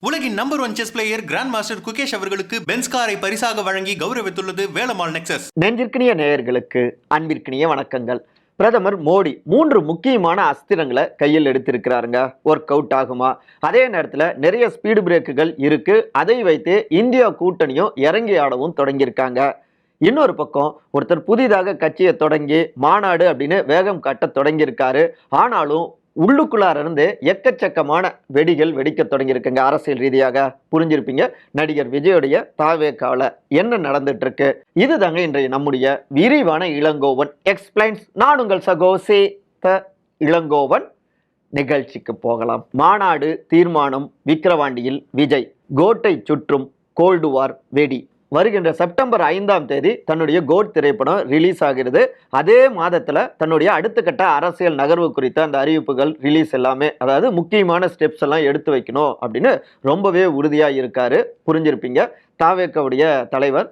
உலகின் number one chess player grand master Gukesh அவர்களுக்கு Benz காரை பரிசாக வழங்கி கௌரவித்துள்ளது வேலமால் நெக்சஸ் நெஞ்சிற்கினிய நேயர்களுக்கு அன்பிற்கினிய வணக்கங்கள். பிரதமர் மோடி மூன்று முக்கியமான அஸ்திரங்களை கையில் எடுத்திருக்கிறாருங்க. ஒர்க் அவுட் ஆகுமா? அதே நேரத்தில் நிறைய ஸ்பீடு பிரேக்குகள் இருக்கு. அதை வைத்து இந்தியா கூட்டணியும் இறங்கி ஆடவும் தொடங்கியிருக்காங்க. இன்னொரு பக்கம் ஒருத்தர் புதிதாக கட்சியை தொடங்கி மாநாடு அப்படின்னு வேகம் கட்ட தொடங்கியிருக்காரு. ஆனாலும் உள்ளுக்குள்ளார இருந்து எக்கச்சக்கமான வெடிகள் வெடிக்க தொடங்கியிருக்குங்க. அரசியல் ரீதியாக புரிஞ்சிருப்பீங்க. நடிகர் விஜயோடைய தாவேக்கால என்ன நடந்துட்டு இருக்கு இதுதாங்க இன்றைய நம்முடைய விரிவான இளங்கோவன் எக்ஸ்பிளைன்ஸ். நான் உங்கள் சகோசே த இளங்கோவன். நிகழ்ச்சிக்கு போகலாம். மாநாடு தீர்மானம் விக்கிரவாண்டியில் விஜய். கோட்டை சுற்றும் கோல்டுவார் வெடி. வருகின்ற செப்டம்பர் ஐந்தாம் தேதி தன்னுடைய கோட் திரைப்படம் ரிலீஸ் ஆகிறது. அதே மாதத்தில் தன்னுடைய அடுத்த கட்ட அரசியல் நகர்வு குறித்த அந்த அறிவிப்புகள் ரிலீஸ் எல்லாமே அதாவது முக்கியமான ஸ்டெப்ஸ் எல்லாம் எடுத்து வைக்கணும் அப்படின்னு ரொம்பவே உறுதியாக இருக்காரு. புரிஞ்சிருப்பீங்க. தாவேக்கவுடைய தலைவர்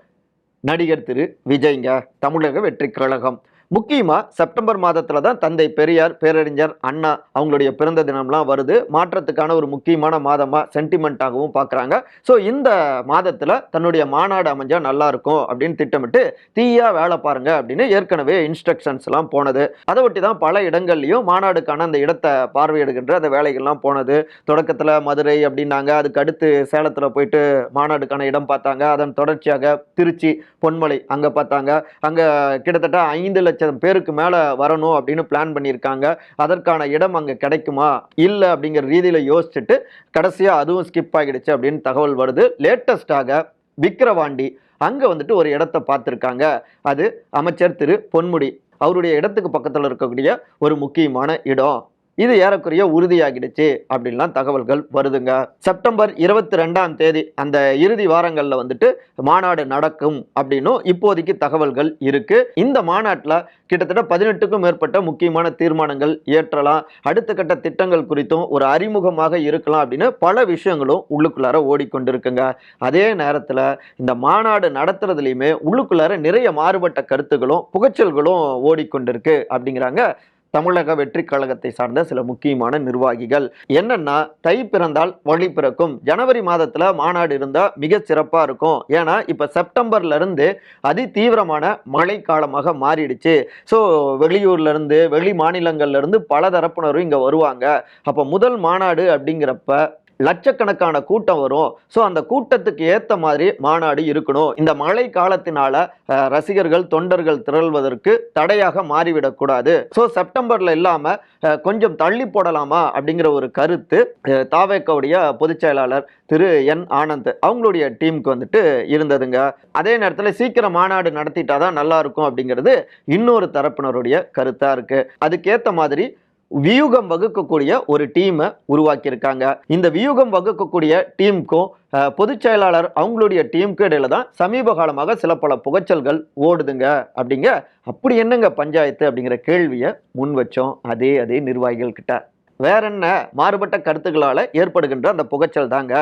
நடிகர் திரு விஜய்ங்க தமிழக வெற்றி கழகம் முக்கியமாக செப்டம்பர் மாதத்தில் தான் தந்தை பெரியார் பேரறிஞர் அண்ணா அவங்களுடைய பிறந்த தினம்லாம் வருது. மாற்றத்துக்கான ஒரு முக்கியமான மாதமாக சென்டிமெண்ட்டாகவும் பார்க்குறாங்க. ஸோ இந்த மாதத்தில் தன்னுடைய மாநாடு அமைஞ்சால் நல்லா இருக்கும் அப்படின்னு திட்டமிட்டு தீயாக வேலை பாருங்க அப்படின்னு ஏற்கனவே இன்ஸ்ட்ரக்ஷன்ஸ்லாம் போனது. அதை ஒட்டி தான் பல இடங்கள்லையும் மாநாடுக்கான அந்த இடத்தை பார்வையிடுகின்ற அந்த வேலைகள்லாம் போனது. தொடக்கத்தில் மதுரை அப்படின்னாங்க. அதுக்கு அடுத்து சேலத்தில் போயிட்டு மாநாடுக்கான இடம் பார்த்தாங்க. அதன் தொடர்ச்சியாக திருச்சி பொன்மலை அங்கே பார்த்தாங்க. அங்கே கிட்டத்தட்ட ஐந்து லட்சம் பேருக்கு மேலே வரணும் அப்படின்னு பிளான் பண்ணியிருக்காங்க. அதற்கான இடம் அங்கே கிடைக்குமா? இல்லை அப்படிங்கிற ரீதியில் யோசிச்சுட்டு கடைசியாக அதுவும் ஸ்கிப் ஆகிடுச்சு அப்படின்னு தகவல் வருது. லேட்டஸ்டாக விக்கிரவாண்டி அங்கே வந்துட்டு ஒரு இடத்த பார்த்துருக்காங்க. அது அமைச்சர் திரு பொன்முடி. அவருடைய இடத்துக்கு பக்கத்தில் இருக்கக்கூடிய ஒரு முக்கியமான இடம். இது ஏறக்குறைய உறுதியாகிடுச்சு அப்படின்லாம் தகவல்கள் வருதுங்க. செப்டம்பர் இருபத்தி ரெண்டாம் தேதி அந்த இறுதி வாரங்களில் வந்துட்டு மாநாடு நடக்கும் அப்படின்னும் இப்போதைக்கு தகவல்கள் இருக்கு. இந்த மாநாட்டில் கிட்டத்தட்ட பதினெட்டுக்கும் மேற்பட்ட முக்கியமான தீர்மானங்கள் இயற்றலாம் அடுத்த கட்ட திட்டங்கள் குறித்தும் ஒரு அறிமுகமாக இருக்கலாம் அப்படின்னு பல விஷயங்களும் உள்ளுக்குள்ளார ஓடிக்கொண்டிருக்குங்க. அதே நேரத்தில் இந்த மாநாடு நடத்துறதுலையுமே உள்ளுக்குள்ளார நிறைய மாறுபட்ட கருத்துகளும் புகைச்சல்களும் ஓடிக்கொண்டிருக்கு அப்படிங்கிறாங்க தமிழக வெற்றி கழகத்தை சார்ந்த சில முக்கியமான நிர்வாகிகள். என்னன்னா தை பிறந்தால் வழி பிறக்கும். ஜனவரி மாதத்துல மாநாடு இருந்தா மிக சிறப்பா இருக்கும். ஏன்னா இப்ப செப்டம்பர்ல இருந்து அதி தீவிரமான மழை காலமாக மாறிடுச்சு. ஸோ வெளியூர்ல இருந்து வெளி மாநிலங்கள்ல இருந்து பல தரப்பினரும் இங்க வருவாங்க. அப்ப முதல் மாநாடு அப்படிங்கிறப்ப லட்சக்கணக்கான கூட்டம் வரும். ஸோ அந்த கூட்டத்துக்கு ஏற்ற மாதிரி மாநாடு இருக்கணும். இந்த மழை காலத்தினால ரசிகர்கள் தொண்டர்கள் திரள்வதற்கு தடையாக மாறிவிடக்கூடாது ஸோ செப்டம்பரில் இல்லாமல் கொஞ்சம் தள்ளி போடலாமா அப்படிங்கிற ஒரு கருத்து அஹ், தாவேக்கவுடைய பொதுச் செயலாளர் திரு. என். ஆனந்த் அவங்களுடைய டீமுக்கு வந்துட்டு இருந்ததுங்க. அதே நேரத்தில் சீக்கிரம் மாநாடு நடத்திட்டாதான் நல்லா இருக்கும் அப்படிங்கிறது இன்னொரு தரப்பினருடைய கருத்தாக இருக்கு. அதுக்கேற்ற மாதிரி வியூகம் வகுக்கக்கூடிய ஒரு டீமை உருவாக்கியிருக்காங்க. இந்த வியூகம் வகுக்கக்கூடிய டீமுக்கும் பொதுச் செயலாளர் அவங்களுடைய டீமுக்கு இடையில தான் சமீப காலமாக சில பல புகைச்சல்கள் ஓடுதுங்க. அப்படிங்க அப்படி என்னங்க பஞ்சாயத்து அப்படிங்கிற கேள்வியை முன் வச்சோம். அதே அதே நிர்வாகிகள் கிட்ட வேற என்ன மாறுபட்ட கருத்துக்களால் ஏற்படுகின்ற அந்த புகைச்சல் தாங்க.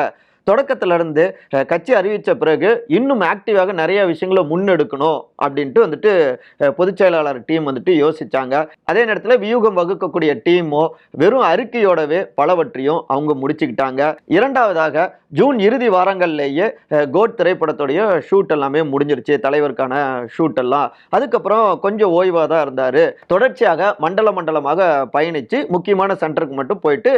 தொடக்கத்திலிருந்து கட்சி அறிவித்த பிறகு இன்னும் ஆக்டிவாக நிறைய விஷயங்களை முன்னெடுக்கணும் அப்படின்ட்டு வந்துட்டு பொதுச்செயலாளர் பொதுச் செயலாளர் டீம் வந்துட்டு யோசிச்சாங்க. அதே நேரத்தில் வியூகம் வகுக்கக்கூடிய டீமோ வெறும் அறிக்கையோடவே பலவற்றையும் அவங்க முடிச்சுக்கிட்டாங்க. இரண்டாவதாக ஜூன் இறுதி வாரங்கள்லேயே கோட் திரைப்படத்துடைய ஷூட் எல்லாமே முடிஞ்சிருச்சு தலைவருக்கான ஷூட் எல்லாம். அதுக்கப்புறம் கொஞ்சம் ஓய்வாக தான் இருந்தார். தொடர்ச்சியாக மண்டல மண்டலமாக பயணித்து முக்கியமான சென்டருக்கு மட்டும் போயிட்டு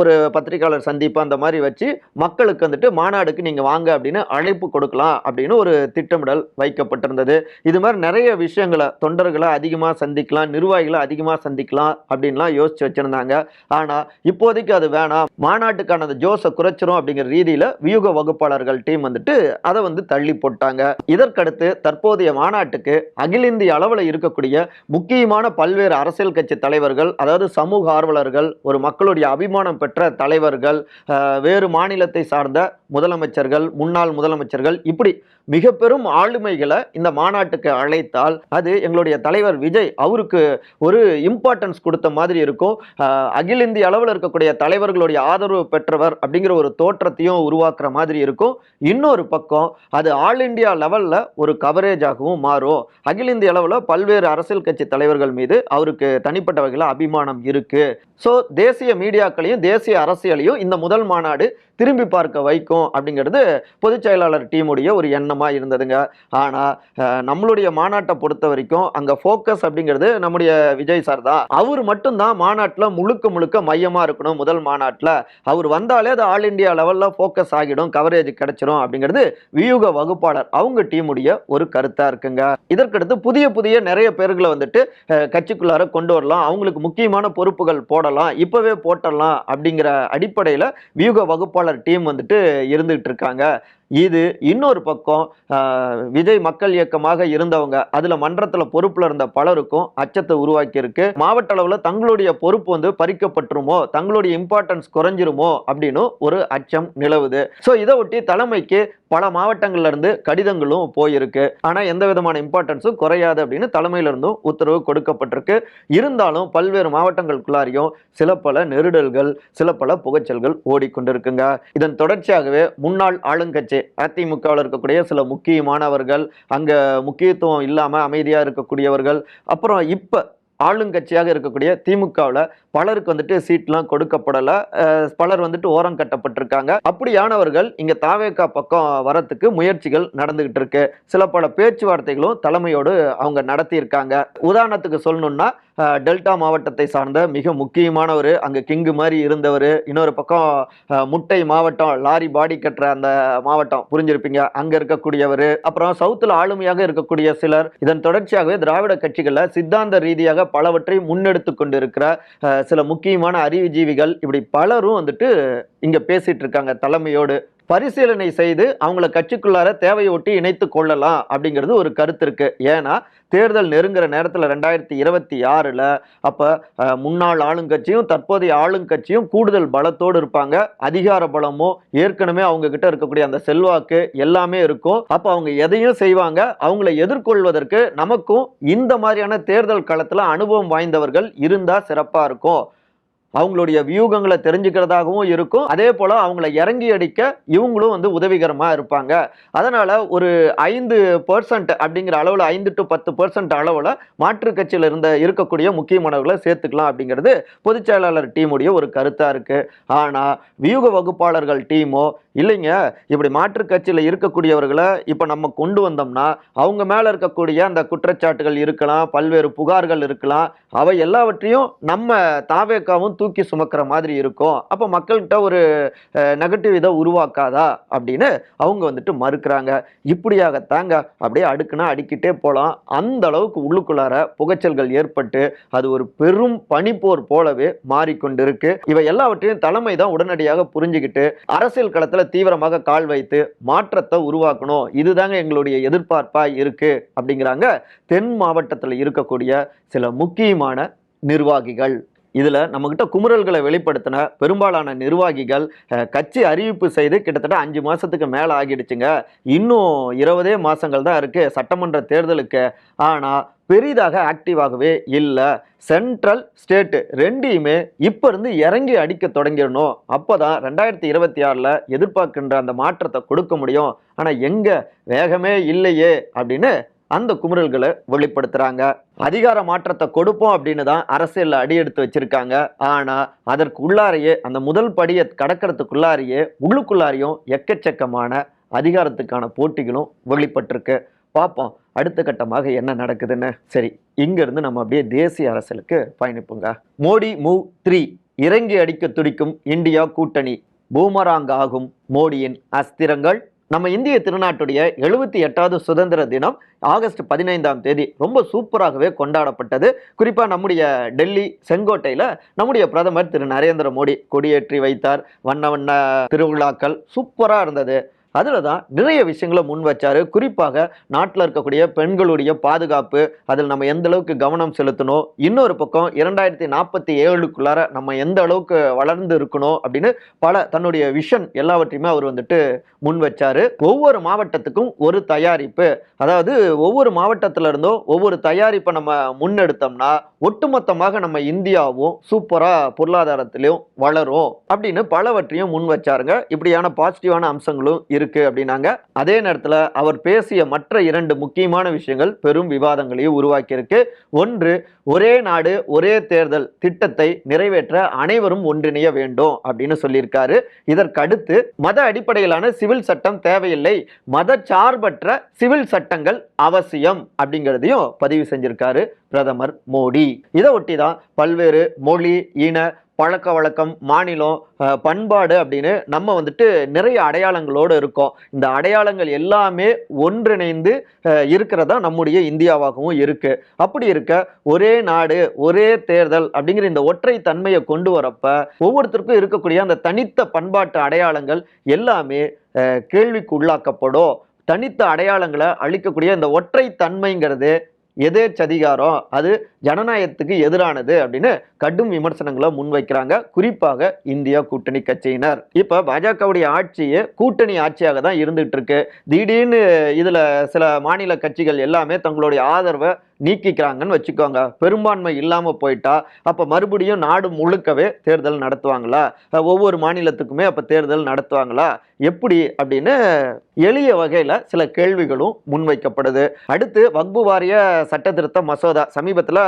ஒரு பத்திரிகையாளர் சந்திப்பு அந்த மாதிரி வச்சு மக்களுக்கு வந்துட்டு மாநாடுக்கு நீங்கள் வாங்க அப்படின்னு அழைப்பு கொடுக்கலாம் அப்படின்னு ஒரு திட்டமிடல் வைக்கப்பட்டிருந்தது. இது மாதிரி நிறைய விஷயங்களை தொண்டர்களை அதிகமாக சந்திக்கலாம் நிர்வாகிகளை அதிகமாக சந்திக்கலாம் அப்படின்லாம் யோசிச்சு வச்சுருந்தாங்க. ஆனால் இப்போதைக்கு அது வேணாம். மாநாட்டுக்கான அந்த ஜோஸை குறைச்சிரும் அப்படிங்கிற ரீதியில் வியூக வகுப்பாளர்கள் டீம் வந்துட்டு அதை வந்து தள்ளி போட்டாங்க. இதற்கடுத்து தற்போதைய மாநாட்டுக்கு அகில இந்திய அளவில் இருக்கக்கூடிய முக்கியமான பல்வேறு அரசியல் கட்சி தலைவர்கள் அதாவது சமூக ஆர்வலர்கள் ஒரு மக்களுடைய அபிமானம் பெற்ற தலைவர்கள் வேறு மாநில மாநிலத்தை சார்ந்த முதலமைச்சர்கள் முன்னாள் முதலமைச்சர்கள் இப்படி மிக பெரும் ஆளுமைகளை இந்த மாநாட்டுக்கு அழைத்தால் அது எங்களுடைய தலைவர் விஜய் அவருக்கு ஒரு இம்பார்ட்டன்ஸ் கொடுத்த மாதிரி இருக்கும். அகில இந்திய அளவில் இருக்கக்கூடிய தலைவர்களுடைய ஆதரவு பெற்றவர் அப்படிங்கிற ஒரு தோற்றத்தையும் உருவாக்குற மாதிரி இருக்கும். இன்னொரு பக்கம் அது ஆல் இந்தியா லெவலில் ஒரு கவரேஜாகவும் மாறும். அகில இந்திய அளவில் பல்வேறு அரசியல் கட்சி தலைவர்கள் மீது அவருக்கு தனிப்பட்ட வகையில் அபிமானம் இருக்கு. ஸோ தேசிய மீடியாக்களையும் தேசிய அரசியலையும் இந்த முதல் மாநாடு திரும்பி பார்க்க வைக்கும் அப்படிங்கிறது பொதுச் செயலாளர் டீமுடைய ஒரு எண்ணமாக இருந்ததுங்க. ஆனால் நம்மளுடைய மாநாட்டை பொறுத்த வரைக்கும் அங்கே ஃபோக்கஸ் அப்படிங்கிறது நம்முடைய விஜய் சார் தான். அவர் மட்டும்தான் மாநாட்டில் முழுக்க முழுக்க மையமாக இருக்கணும் முதல் மாநாட்டில். அவர் வந்தாலே அது ஆல் இந்தியா லெவலில் ஃபோக்கஸ் ஆகிடும் கவரேஜ் கிடைச்சிடும் அப்படிங்கிறது வியூக வகுப்பாளர் அவங்க டீமுடைய ஒரு கருத்தாக இருக்குங்க. இதற்கடுத்து புதிய புதிய நிறைய பேர்களை வந்துட்டு கட்சிக்குள்ளார கொண்டு வரலாம். அவங்களுக்கு முக்கியமான பொறுப்புகள் போடலாம். இப்போவே போட்டலாம் அப்படிங்கிற அடிப்படையில் வியூக வகுப்பாளர் டீம் வந்துட்டு இருந்துகிட்டு இருக்காங்க. இது இன்னொரு பக்கம் விஜய் மக்கள் இயக்கமாக இருந்தவங்க அதில் மன்றத்தில் பொறுப்பில் இருந்த பலருக்கும் அச்சத்தை உருவாக்கியிருக்கு. மாவட்ட அளவில் தங்களுடைய பொறுப்பு வந்து பறிக்கப்பட்டுருமோ தங்களுடைய இம்பார்ட்டன்ஸ் குறைஞ்சிருமோ அப்படின்னு ஒரு அச்சம் நிலவுது. ஸோ இதை ஒட்டி தலைமைக்கு பல மாவட்டங்கள்ல இருந்து கடிதங்களும் போயிருக்கு. ஆனா எந்த விதமான இம்பார்ட்டன்ஸும் குறையாது அப்படின்னு தலைமையிலிருந்தும் உத்தரவு கொடுக்கப்பட்டிருக்கு. இருந்தாலும் பல்வேறு மாவட்டங்களுக்குள்ளாரையும் சில பல நெருடல்கள் சில பல புகைச்சல்கள் ஓடிக்கொண்டிருக்குங்க. இதன் தொடர்ச்சியாகவே முன்னாள் ஆளுங்கட்சி அதிமுகவில் இருக்கக்கூடிய சில முக்கியமானவர்கள் அங்க முக்கியத்துவம் இல்லாம அமைதியா இருக்கக்கூடியவர்கள் அப்புறம் இப்ப ஆளுங்கட்சியாக இருக்கக்கூடிய திமுகவில் பலருக்கு வந்துட்டு சீட்லாம் கொடுக்கப்படலை. பலர் வந்துட்டு ஓரம் கட்டப்பட்டிருக்காங்க. அப்படியானவர்கள் இங்கே தாவேக்கா பக்கம் வரத்துக்கு முயற்சிகள் நடந்துகிட்டு இருக்கு. சில பல பேச்சுவார்த்தைகளும் தலைமையோடு அவங்க நடத்தியிருக்காங்க. உதாரணத்துக்கு சொல்லணும்னா டெல்டா மாவட்டத்தை சார்ந்த மிக முக்கியமானவர் அங்கே கிங்கு மாதிரி இருந்தவர் இன்னொரு பக்கம் முட்டை மாவட்டம் லாரி பாடி கட்டுற அந்த மாவட்டம் புரிஞ்சிருப்பீங்க. அங்கே இருக்கக்கூடியவர் அப்புறம் சவுத்தில் ஆளுமையாக இருக்கக்கூடிய சிலர் இதன் தொடர்ச்சியாகவே திராவிட கட்சிகளில் சித்தாந்த ரீதியாக பலவற்றை முன்னெடுத்து கொண்டு இருக்கிற சில முக்கியமான அறிவுஜீவிகள் இப்படி பலரும் வந்துட்டு இங்கே பேசிகிட்டு இருக்காங்க தலைமையோடு. பரிசீலனை செய்து அவங்கள கட்சிக்குள்ளார தேவையொட்டி இணைத்து கொள்ளலாம் அப்படிங்கிறது ஒரு கருத்து இருக்கு. ஏன்னா தேர்தல் நெருங்குற நேரத்தில் ரெண்டாயிரத்தி இருபத்தி ஆறில் அப்போ முன்னாள் ஆளுங்கட்சியும் தற்போதைய ஆளுங்கட்சியும் கூடுதல் பலத்தோடு இருப்பாங்க. அதிகார பலமோ ஏற்கனவே அவங்க கிட்ட இருக்கக்கூடிய அந்த செல்வாக்கு எல்லாமே இருக்கும். அப்போ அவங்க எதையும் செய்வாங்க. அவங்கள எதிர்கொள்வதற்கு நமக்கும் இந்த மாதிரியான தேர்தல் களத்தில் அனுபவம் வாய்ந்தவர்கள் இருந்தால் சிறப்பாக இருக்கும். அவங்களுடைய வியூகங்களை தெரிஞ்சுக்கிறதாகவும் இருக்கும். அதே போல் அவங்கள இறங்கி அடிக்க இவங்களும் வந்து உதவிகரமாக இருப்பாங்க. அதனால் ஒரு ஐந்து பர்சன்ட் அப்படிங்கிற அளவில் ஐந்து டு பத்து பர்சன்ட் அளவில் மாற்றுக் கட்சியில் இருந்த இருக்கக்கூடிய முக்கியமானவர்களை சேர்த்துக்கலாம் அப்படிங்கிறது பொதுச் செயலாளர் டீமுடைய ஒரு கருத்தாக இருக்குது ஆனால் வியூக வகுப்பாளர்கள் டீமோ இல்லைங்க இப்படி மாற்றுக் கட்சியில் இருக்கக்கூடியவர்களை இப்போ நம்ம கொண்டு வந்தோம்னா அவங்க மேலே இருக்கக்கூடிய அந்த குற்றச்சாட்டுகள் இருக்கலாம் பல்வேறு புகார்கள் இருக்கலாம் அவை எல்லாவற்றையும் நம்ம தாவேக்காவும் தூக்கி சுமக்கிற மாதிரி இருக்கும். அப்போ மக்கள்கிட்ட ஒரு நெகட்டிவ் இதை உருவாக்காதா? அப்படின்னு அவங்க வந்துட்டு மறுக்கிறாங்க. இப்படியாகத்தாங்க? அப்படியே அடுக்குனா அடிக்கிட்டே போகலாம் அந்த அளவுக்கு உள்ளுக்குள்ளார புகைச்சல்கள் ஏற்பட்டு அது ஒரு பெரும் பனிப்போர் போலவே மாறிக்கொண்டிருக்கு. இவை எல்லாவற்றையும் தலைமை தான் உடனடியாக புரிஞ்சுக்கிட்டு அரசியல் களத்தில் தீவிரமாக கால் வைத்து மாற்றத்தை உருவாக்கணும். இதுதாங்க எங்களுடைய எதிர்பார்ப்பாக இருக்கு அப்படிங்கிறாங்க தென் மாவட்டத்தில் இருக்கக்கூடிய சில முக்கியமான நிர்வாகிகள். இதில் நம்மக்கிட்ட குமுறல்களை வெளிப்படுத்தின பெரும்பாலான நிர்வாகிகள் கட்சி அறிவிப்பு செய்து கிட்டத்தட்ட அஞ்சு மாதத்துக்கு மேலே ஆகிடுச்சுங்க. இன்னும் இருபதே மாதங்கள் தான் இருக்குது சட்டமன்ற தேர்தலுக்கு. ஆனால் பெரிதாக ஆக்டிவாகவே இல்லை. சென்ட்ரல் ஸ்டேட்டு ரெண்டையுமே இப்போ இருந்து இறங்கி அடிக்க தொடங்கிடணும். அப்போ தான் ரெண்டாயிரத்தி இருபத்தி ஆறில் எதிர்பார்க்கின்ற அந்த மாற்றத்தை கொடுக்க முடியும். ஆனால் எங்கே? வேகமே இல்லையே அப்படின்னு அந்த குமுறல்களை வெளிப்படுத்துறாங்க. அதிகார மாற்றத்தை கொடுப்போம் அப்படின்னு தான் அரசியலில் அடி எடுத்து வச்சிருக்காங்க. ஆனால் அதற்கு உள்ளாரையே அந்த முதல் படியை கடக்கிறதுக்குள்ளாரையே உள்ளுக்குள்ளாரையும் எக்கச்சக்கமான அதிகாரத்துக்கான போட்டிகளும் வெளிப்பட்டிருக்கு. பார்ப்போம் அடுத்த கட்டமாக என்ன நடக்குதுன்னு. சரி இங்கேருந்து நம்ம அப்படியே தேசிய அரசியலுக்கு பயணிப்போங்க. மோடி மூவ் த்ரீ இறங்கி அடிக்க துடிக்கும் இந்தியா கூட்டணி. பூமராங் ஆகும் மோடியின் அஸ்திரங்கள். நம்ம இந்திய திருநாட்டுடைய எழுபத்தி எட்டாவது சுதந்திர தினம் ஆகஸ்ட் பதினைந்தாம் தேதி ரொம்ப சூப்பராகவே கொண்டாடப்பட்டது. குறிப்பாக நம்முடைய டெல்லி செங்கோட்டையில் நம்முடைய பிரதமர் திரு நரேந்திர மோடி கொடியேற்றி வைத்தார். வண்ண வண்ண திருவிழாக்கள் சூப்பராக இருந்தது. அதில் தான் நிறைய விஷயங்களை முன் வச்சார். குறிப்பாக நாட்டில் இருக்கக்கூடிய பெண்களுடைய பாதுகாப்பு அதில் நம்ம எந்த அளவுக்கு கவனம் செலுத்தணும் இன்னொரு பக்கம் இரண்டாயிரத்தி நாற்பத்தி ஏழுக்குள்ளார நம்ம எந்த அளவுக்கு வளர்ந்து இருக்கணும் அப்படின்னு பல தன்னுடைய விஷன் எல்லாவற்றையுமே அவர் வந்துட்டு முன் வச்சார். ஒவ்வொரு மாவட்டத்துக்கும் ஒரு தயாரிப்பு அதாவது ஒவ்வொரு மாவட்டத்தில் இருந்தும் ஒவ்வொரு தயாரிப்பை நம்ம முன்னெடுத்தோம்னா ஒட்டுமொத்தமாக நம்ம இந்தியாவும் சூப்பராக பொருளாதாரத்திலையும் வளரும் அப்படின்னு பலவற்றையும் முன் வச்சாருங்க. இப்படியான பாசிட்டிவான அம்சங்களும் இரு இருக்கு அப்படின்னாங்க. அதே நேரத்தில் அவர் பேசிய மற்ற இரண்டு முக்கியமான விஷயங்கள் பெரும் விவாதங்களையும் உருவாக்கியிருக்கு. ஒன்று ஒரே நாடு ஒரே தேர்தல் திட்டத்தை நிறைவேற்ற அனைவரும் ஒன்றிணைய வேண்டும் அப்படின்னு சொல்லியிருக்காரு. இதற்கு அடுத்து மத அடிப்படையிலான சிவில் சட்டம் தேவையில்லை. மத சார்பற்ற சிவில் சட்டங்கள் அவசியம் அப்படிங்கிறதையும் பதிவு செஞ்சிருக்காரு பிரதமர் மோடி. இதை ஒட்டி தான் பல்வேறு மொழி இன பழக்க வழக்கம் மாநிலம் பண்பாடு அப்படின்னு நம்ம வந்துட்டு நிறைய அடையாளங்களோடு இருக்கோம். இந்த அடையாளங்கள் எல்லாமே ஒன்றிணைந்து இருக்கிறதா நம்முடைய இந்தியாவாகவும் இருக்கு. அப்படி இருக்க ஒரே நாடு ஒரே தேர்தல் அப்படிங்கிற இந்த ஒற்றை தன்மையை கொண்டு வரப்ப ஒவ்வொருத்தருக்கும் இருக்கக்கூடிய அந்த தனித்த பண்பாட்டு அடையாளங்கள் எல்லாமே கேள்விக்கு உள்ளாக்கப்படும். தனித்த அடையாளங்களை அளிக்கக்கூடிய இந்த ஒற்றை தன்மைங்கிறது எதேச்சதிகாரம்? அது ஜனநாயகத்துக்கு எதிரானது அப்படின்னு கடும் விமர்சனங்களை முன்வைக்கிறாங்க. குறிப்பாக இந்தியா கூட்டணி கட்சியினர். இப்போ பாஜகவுடைய ஆட்சியே கூட்டணி ஆட்சியாக தான் இருந்துகிட்டு இருக்கு திடீர்னு இதில் சில மாநில கட்சிகள் எல்லாமே தங்களுடைய ஆதரவை நீக்கிக்கிறாங்கன்னு வச்சுக்கோங்க. பெரும்பான்மை இல்லாமல் போயிட்டா அப்போ மறுபடியும் நாடு முழுக்கவே தேர்தல் நடத்துவாங்களா? ஒவ்வொரு மாநிலத்துக்குமே அப்போ தேர்தல் நடத்துவாங்களா? எப்படி அப்படின்னு எளிய வகையில் சில கேள்விகளும் முன்வைக்கப்படுது. அடுத்து வக்பு வாரிய சட்டத்திருத்த மசோதா சமீபத்தில்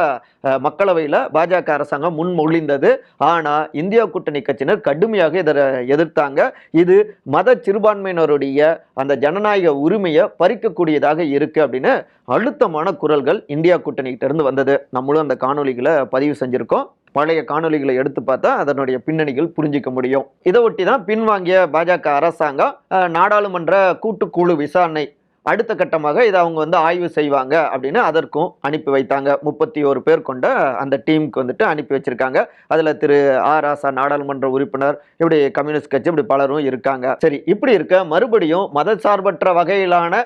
மக்களவையில் பாஜக அரசாங்கம் முன்மொழிந்தது ஆனால் இந்தியா கூட்டணி கட்சியினர் கடுமையாக இதை எதிர்த்தாங்க. இது மத சிறுபான்மையினருடைய அந்த ஜனநாயக உரிமையை பறிக்கக்கூடியதாக இருக்கு அப்படின்னு அழுத்தமான குரல்கள் இந்தியா கூட்டணிகிட்டேருந்து வந்தது. நம்மளும் அந்த காணொளிகளை பதிவு செஞ்சுருக்கோம். பழைய காணொளிகளை எடுத்து பார்த்தா அதனுடைய பின்னணிகள் புரிஞ்சிக்க முடியும். இதை ஒட்டி தான் பின்வாங்கிய பாஜக அரசாங்கம் நாடாளுமன்ற கூட்டுக்குழு விசாரணை அடுத்த கட்டமாக இதை அவங்க வந்து ஆய்வு செய்வாங்க அப்படின்னு அதற்கும் அனுப்பி வைத்தாங்க. முப்பத்தி ஒரு பேர் கொண்ட அந்த டீமுக்கு வந்துட்டு அனுப்பி வச்சிருக்காங்க. அதில் திரு ஆர் ராசா நாடாளுமன்ற உறுப்பினர் இப்படி கம்யூனிஸ்ட் கட்சி இப்படி பலரும் இருக்காங்க. சரி இப்படி இருக்க மறுபடியும் மதசார்பற்ற வகையிலான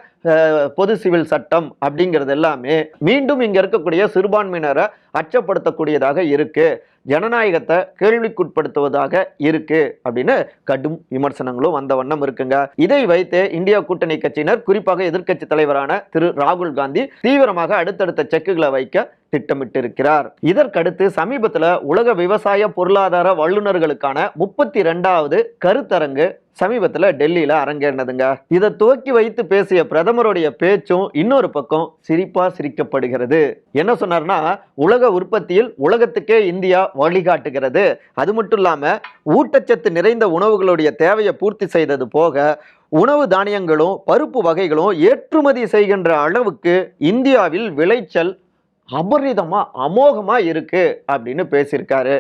பொது சிவில் சட்டம் அப்படிங்கிறது எல்லாமே மீண்டும் இங்கே இருக்கக்கூடிய சிறுபான்மையினரை அச்சப்படுத்தக்கூடியதாக இருக்குது ஜனநாயகத்தை கேள்விக்குட்படுத்துவதாக இருக்கு அப்படின்னு கடும் விமர்சனங்களும் வந்த வண்ணம் இருக்குங்க. இதை வைத்து இந்தியா கூட்டணி கட்சியினர் குறிப்பாக எதிர்க்கட்சி தலைவரான திரு ராகுல் காந்தி தீவிரமாக அடுத்தடுத்த செக்குகளை வைக்க திட்டமிட்டிருக்கிறார். இதற்கடுத்து சமீபத்தில் உலக விவசாய பொருளாதார வல்லுநர்களுக்கான முப்பத்தி ரெண்டாவது கருத்தரங்கு சமீபத்தில் டெல்லியில் அரங்கேறினதுங்க. இதை துவக்கி வைத்து பேசிய பிரதமருடைய பேச்சும் இன்னொரு பக்கம் சிரிப்பா சிரிக்கப்படுகிறது. என்ன சொன்னார்னா உலக உற்பத்தியில் உலகத்துக்கே இந்தியா வழிகாட்டுகிறது. அது மட்டும் இல்லாமல் ஊட்டச்சத்து நிறைந்த உணவுகளுடைய தேவையை பூர்த்தி செய்தது போக உணவு தானியங்களும் பருப்பு வகைகளும் ஏற்றுமதி செய்கின்ற அளவுக்கு இந்தியாவில் விளைச்சல் அபரிதமாக அமோகமாக இருக்குது அப்படின்னு பேசியிருக்காரு.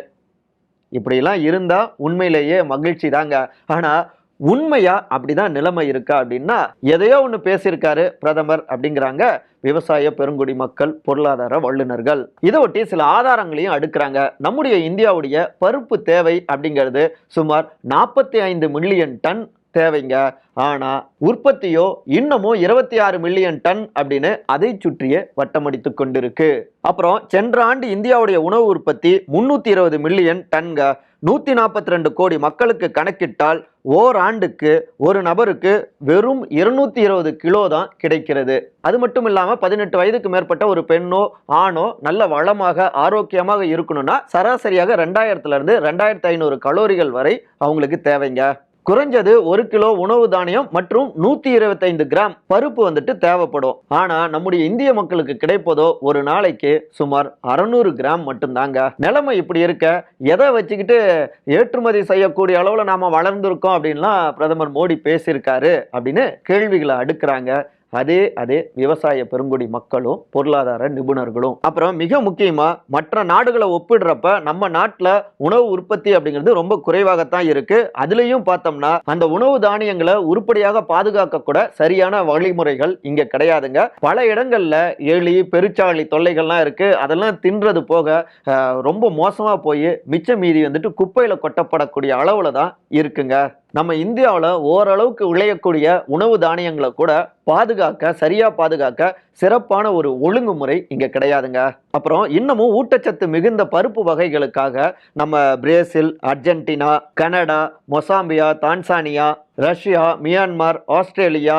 இப்படிலாம் இருந்தால் உண்மையிலேயே மகிழ்ச்சி தாங்க ஆனால் உண்மையா அப்படிதான் நிலைமை இருக்கா அப்படின்னா எதையோ ஒன்று பேசியிருக்காரு பிரதமர் அப்படிங்கிறாங்க விவசாய பெருங்குடி மக்கள் பொருளாதார வல்லுநர்கள். இதை ஒட்டி சில ஆதாரங்களையும் அடுக்கிறாங்க. நம்முடைய இந்தியாவுடைய பருப்பு தேவை அப்படிங்கிறது சுமார் நாற்பத்தி ஐந்து மில்லியன் டன் தேவைங்க. ஆனா உற்பத்தியோ இன்னமும் இருபத்தி ஆறு மில்லியன் டன் அப்படின்னு அதை சுற்றியே வட்டமடித்து கொண்டிருக்கு. அப்புறம் சென்ற ஆண்டு இந்தியாவுடைய உணவு உற்பத்தி முன்னூத்தி இருபது மில்லியன் டன்க நூற்றி நாற்பத்தி ரெண்டு கோடி மக்களுக்கு கணக்கிட்டால் ஓராண்டுக்கு ஒரு நபருக்கு வெறும் இருநூத்தி இருபது கிலோ தான் கிடைக்கிறது. அது மட்டும் இல்லாமல் பதினெட்டு வயதுக்கு மேற்பட்ட ஒரு பெண்ணோ ஆணோ நல்ல வளமாக ஆரோக்கியமாக இருக்கணும்னா சராசரியாக ரெண்டாயிரத்துல இருந்து ரெண்டாயிரத்தி ஐநூறு கலோரிகள் வரை அவங்களுக்கு தேவைங்க. குறைஞ்சது ஒரு கிலோ உணவு தானியம் மற்றும் நூத்தி இருபத்தைந்து கிராம் பருப்பு வந்துட்டு தேவைப்படும். ஆனா நம்முடைய இந்திய மக்களுக்கு கிடைப்பதோ ஒரு நாளைக்கு சுமார் அறநூறு கிராம் மட்டும்தாங்க. நிலைமை இப்படி இருக்க எதை வச்சுக்கிட்டு ஏற்றுமதி செய்யக்கூடிய அளவுல நாம வளர்ந்துருக்கோம் அப்படின்லாம் பிரதமர் மோடி பேசியிருக்காரு அப்படின்னு கேள்விகளை அடுக்கிறாங்க. அதே அதே விவசாய பெருங்குடி மக்களும் பொருளாதார நிபுணர்களும். அப்புறம் மிக முக்கியமாக மற்ற நாடுகளை ஒப்பிடுறப்ப நம்ம நாட்டில் உணவு உற்பத்தி அப்படிங்கிறது ரொம்ப குறைவாகத்தான் இருக்கு. அதுலேயும் பார்த்தோம்னா அந்த உணவு தானியங்களை உருப்படியாக பாதுகாக்க கூட சரியான வழிமுறைகள் இங்க கிடையாதுங்க. பல இடங்கள்ல எலி பெருச்சாளி தொல்லைகள்லாம் இருக்கு. அதெல்லாம் தின்றது போக ரொம்ப மோசமாக போய் மிச்ச மீதி வந்துட்டு குப்பையில் கொட்டப்படக்கூடிய அளவில் தான் இருக்குங்க. நம்ம இந்தியாவில் ஓரளவுக்கு விளையக்கூடிய உணவு தானியங்களை கூட பாதுகாக்க சரியாக பாதுகாக்க சிறப்பான ஒரு ஒழுங்குமுறை இங்கே கிடையாதுங்க. அப்புறம் இன்னமும் ஊட்டச்சத்து மிகுந்த பருப்பு வகைகளுக்காக நம்ம Brazil Argentina Canada Mozambique Tanzania Russia Myanmar Australia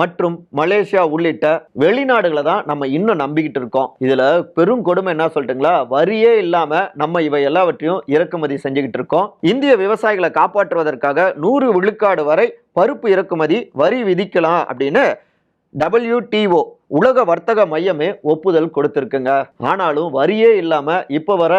மற்றும் மலேசியா உள்ளிட்ட வெளிநாடுகளை தான் நம்ம இன்னும் நம்பிக்கிட்டு இருக்கோம். இதுல பெரும் கொடுமை என்ன சொல்லிட்டுங்களா வரியே இல்லாம நம்ம இவை எல்லாவற்றையும் இறக்குமதி செஞ்சுக்கிட்டு இருக்கோம். இந்திய விவசாயிகளை காப்பாற்றுவதற்காக நூறு விழுக்காடு வரை பருப்பு இறக்குமதி வரி விதிக்கலாம் அப்படின்னு டபிள்யூடிஓ உலக வர்த்தக மையமே ஒப்புதல் கொடுத்திருக்குங்க. ஆனாலும் வரியே இல்லாம இப்ப வர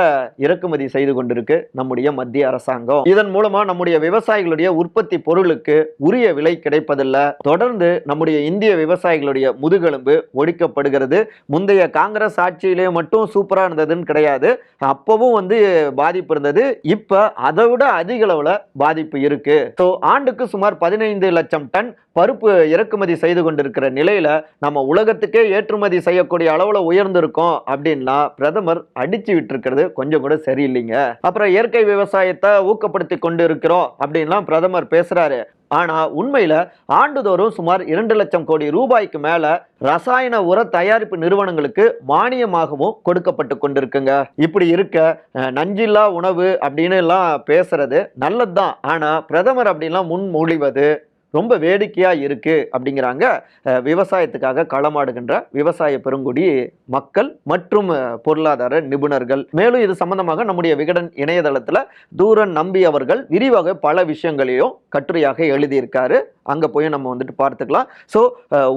இறக்குமதி செய்து கொண்டிருக்கு நம்முடைய மத்திய அரசாங்கம். இதன் மூலமா நம்முடைய விவசாயிகளுடைய உற்பத்தி பொருளுக்கு உரிய விலை கிடைப்பதில்லை. தொடர்ந்து நம்முடைய இந்திய விவசாயிகளுடைய முதுகெலும்பு ஒழிக்கப்படுகிறது. முந்தைய காங்கிரஸ் ஆட்சியிலே மட்டும் சூப்பரா இருந்ததுன்னு கிடையாது. அப்பவும் வந்து பாதிப்பு இருந்தது. இப்ப அதை விட அதிக அளவுல பாதிப்பு இருக்கு. ஸோ ஆண்டுக்கு சுமார் பதினைந்து லட்சம் டன் பருப்பு இறக்குமதி செய்து கொண்டிருக்கிற நிலையில நம்ம உலகத்துக்கே ஏற்றுமதி செய்யக்கூடிய அளவில் உயர்ந்திருக்கும் அப்படின்னா பிரதமர் அடிச்சு விட்டுருக்கிறது கொஞ்சம் கூட சரியில்லைங்க. அப்புறம் இயற்கை விவசாயத்தை ஊக்கப்படுத்தி கொண்டு இருக்கிறோம் அப்படின்லாம் பிரதமர் பேசுறாரு. ஆனால் உண்மையில் ஆண்டுதோறும் சுமார் இரண்டு லட்சம் கோடி ரூபாய்க்கு மேலே ரசாயன உர தயாரிப்பு நிறுவனங்களுக்கு மானியமாகவும் கொடுக்கப்பட்டு கொண்டிருக்குங்க. இப்படி இருக்க நஞ்சில்லா உணவு அப்படின்னு எல்லாம் பேசுறது நல்லதுதான். ஆனால் பிரதமர் அப்படின்லாம் முன்மொழிவது ரொம்ப வேடிக்கையாக இருக்குது அப்படிங்கிறாங்க விவசாயத்துக்காக களமாடுகின்ற விவசாய பெருங்குடி மக்கள் மற்றும் பொருளாதார நிபுணர்கள். மேலும் இது சம்பந்தமாக நம்முடைய விகடன் இணையதளத்தில் தூரன் நம்பி அவர்கள் விரிவாக பல விஷயங்களையும் கட்டுரையாக எழுதியிருக்காரு. அங்கே போய் நம்ம வந்துட்டு பார்த்துக்கலாம். ஸோ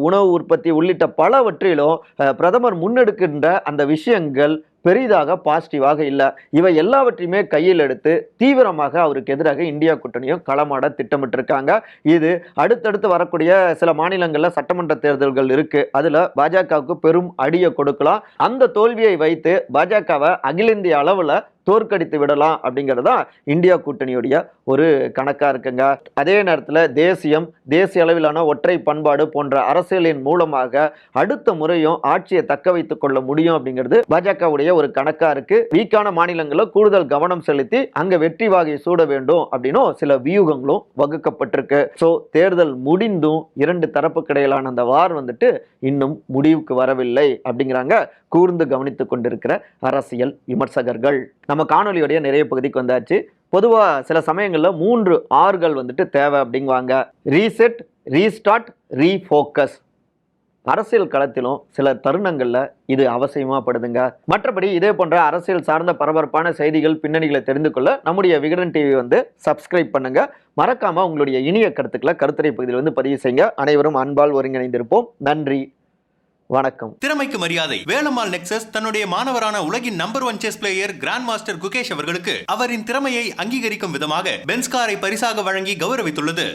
உணவு உற்பத்தி உள்ளிட்ட பலவற்றிலும் பிரதமர் முன்னெடுக்கின்ற அந்த விஷயங்கள் பெரிதாக பாசிட்டிவாக இல்லை. இவை எல்லாவற்றையுமே கையில் எடுத்து தீவிரமாக அவருக்கு எதிராக இந்தியா கூட்டணியும் களமாட திட்டமிட்டிருக்காங்க. இது அடுத்தடுத்து வரக்கூடிய சில மாநிலங்களில் சட்டமன்ற தேர்தல்கள் இருக்கு. அதில் பாஜகவுக்கு பெரும் அடியை கொடுக்கலாம். அந்த தோல்வியை வைத்து பாஜகவை அகில இந்திய அளவில் தோற்கடித்து விடலாம் அப்படிங்கிறது தான் இந்தியா கூட்டணியுடைய ஒரு கணக்காக இருக்குங்க. அதே நேரத்தில் தேசியம் தேசிய அளவிலான ஒற்றை பண்பாடு போன்ற அரசியலின் மூலமாக அடுத்த முறையும் ஆட்சியை தக்க வைத்துக் கொள்ள முடியும் அப்படிங்கிறது பாஜகவுடைய ஒரு கணக்கா இருக்கு. வீக்கான மாநிலங்களில் கூடுதல் கவனம் செலுத்தி அங்கே வெற்றி வாகை சூட வேண்டும் அப்படின்னும் சில வியூகங்களும் வகுக்கப்பட்டிருக்கு. ஸோ தேர்தல் முடிந்தும் இரண்டு தரப்புக்கு இடையிலான அந்த வார் வந்துட்டு இன்னும் முடிவுக்கு வரவில்லை அப்படிங்கிறாங்க கூர்ந்து கவனித்துக் கொண்டிருக்கிற அரசியல் விமர்சகர்கள். நம்ம காணொலியுடைய நிறைய பகுதிக்கு வந்தாச்சு. பொதுவாக சில சமயங்களில் மூன்று ஆறுகள் வந்துட்டு தேவை அப்படிங்குவாங்க. ரீசெட் ரீஸ்டார்ட் ரீஃபோக்கஸ் அரசியல் களத்திலும் சில தருணங்களில் இது அவசியமாகப்படுதுங்க மற்றபடி இதே போன்ற அரசியல் சார்ந்த பரபரப்பான செய்திகள் பின்னணிகளை தெரிந்து கொள்ள நம்முடைய விகடன் டிவி வந்து சப்ஸ்கிரைப் பண்ணுங்க. மறக்காம உங்களுடைய இனிய கருத்துக்களை கருத்துரை பகுதியில் வந்து பதிவு செய்யுங்க. அனைவரும் அன்பால் ஒருங்கிணைந்திருப்போம். நன்றி. வணக்கம். திறமைக்கு மரியாதை. வேலம்மாள் நெக்சஸ் தன்னுடைய மாணவரான உலகின் number one chess player grand master Gukesh அவர்களுக்கு அவரின் திறமையை அங்கீகரிக்கும் விதமாக பென்ஸ்காரை பரிசாக வழங்கி கௌரவித்துள்ளது.